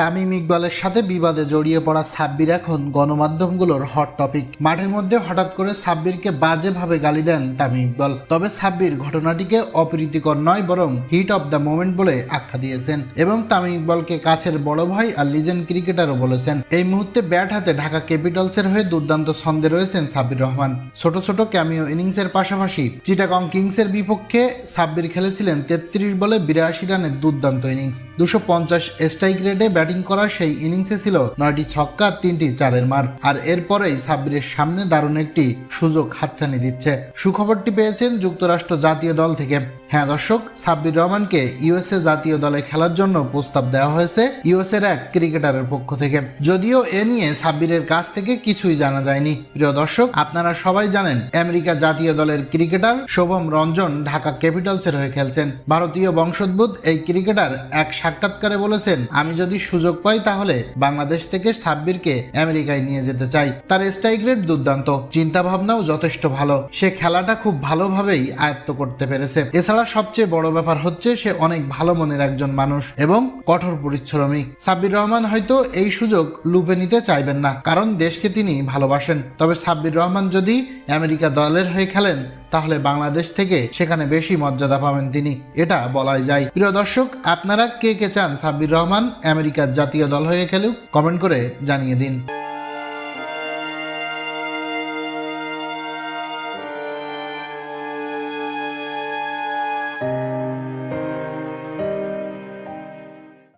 তামিম ইকবালের সাথে বিবাদে জড়িয়ে পড়া সাব্বির এখন গণমাধ্যমগুলোর হট টপিক মাঠের মধ্যে হঠাৎ করে সাব্বিরকে বাজেভাবে গালি দেন তামিম ইকবাল। তবে সাব্বির ঘটনাটিকে অপ্রীতিকর নয়, বরং হিট অফ দ্য মোমেন্ট বলে আখ্যা দিয়েছেন। এবং তামিম ইকবালকে কাছের বড় ভাই আর লিজেন্ড ক্রিকেটারও বলেছেন। এই মুহূর্তে ব্যাট হাতে ঢাকা ক্যাপিটালসের হয়ে দুর্দান্ত ছন্দে রয়েছেন সাব্বির রহমান। ছোট ছোট ক্যামিও ইনিংসের পাশাপাশি চিটাগং কিংসের বিপক্ষে সাব্বির খেলেছিলেন তেত্রিশ বলে বিরাশি রানের দুর্দান্ত ইনিংস দুশো পঞ্চাশ স্ট্রাইক রেটে ব্যাটিং করা সেই ইনিংসে ছিল নয়টি ছক্কা, তিনটি চারের মার। আর এরপরেই সাব্বিরের সামনে দারুণ একটি সুযোগ হাতছানি দিচ্ছে। সুখবরটি পেয়েছেন যুক্তরাষ্ট্র জাতীয় দল থেকে। হ্যাঁ দর্শক, সাব্বির রহমানকে ইউএসএ জাতীয় দলে খেলার জন্য প্রস্তাব দেওয়া হয়েছে ইউএসএর এক ক্রিকেটারের পক্ষ থেকে। যদিও এ নিয়ে সাব্বিরের কাছ থেকে কিছুই জানা যায়নি। প্রিয় দর্শক, আপনারা সবাই জানেন, আমেরিকা জাতীয় দলের ক্রিকেটার শোভম রঞ্জন ঢাকা ক্যাপিটালসের হয়ে খেলছেন। ভারতীয় বংশোদ্ভূত এই ক্রিকেটার এক সাক্ষাৎকারে বলেছেন, আমি যদি সুযোগ পাই, তাহলে বাংলাদেশ থেকে সাব্বিরকে আমেরিকায় নিয়ে যেতে চাই। তার স্ট্রাইক রেট দুর্দান্ত। চিন্তা ভাবনাও যথেষ্ট ভালো। সে খেলাটা খুব ভালোভাবেই আয়ত্ত করতে পেরেছে। এছাড়া সবচেয়ে বড় ব্যাপার হচ্ছে, সে অনেক ভালো মনের একজন মানুষ এবং কঠোর পরিশ্রমী। সাব্বির রহমান হয়তো এই সুযোগ লুপে নিতে চাইবেন না, কারণ দেশকে তিনি ভালোবাসেন। তবে সাব্বির রহমান যদি আমেরিকা দলের হয়ে খেলেন, তাহলে বাংলাদেশ থেকে সেখানে বেশি মর্যাদা পাবেন তিনি। এটা বলাই যায়। প্রিয় দর্শক, আপনারা কে কে চান সাব্বির রহমান আমেরিকার জাতীয় দল হয়ে খেলুক কমেন্ট করে জানিয়ে দিন।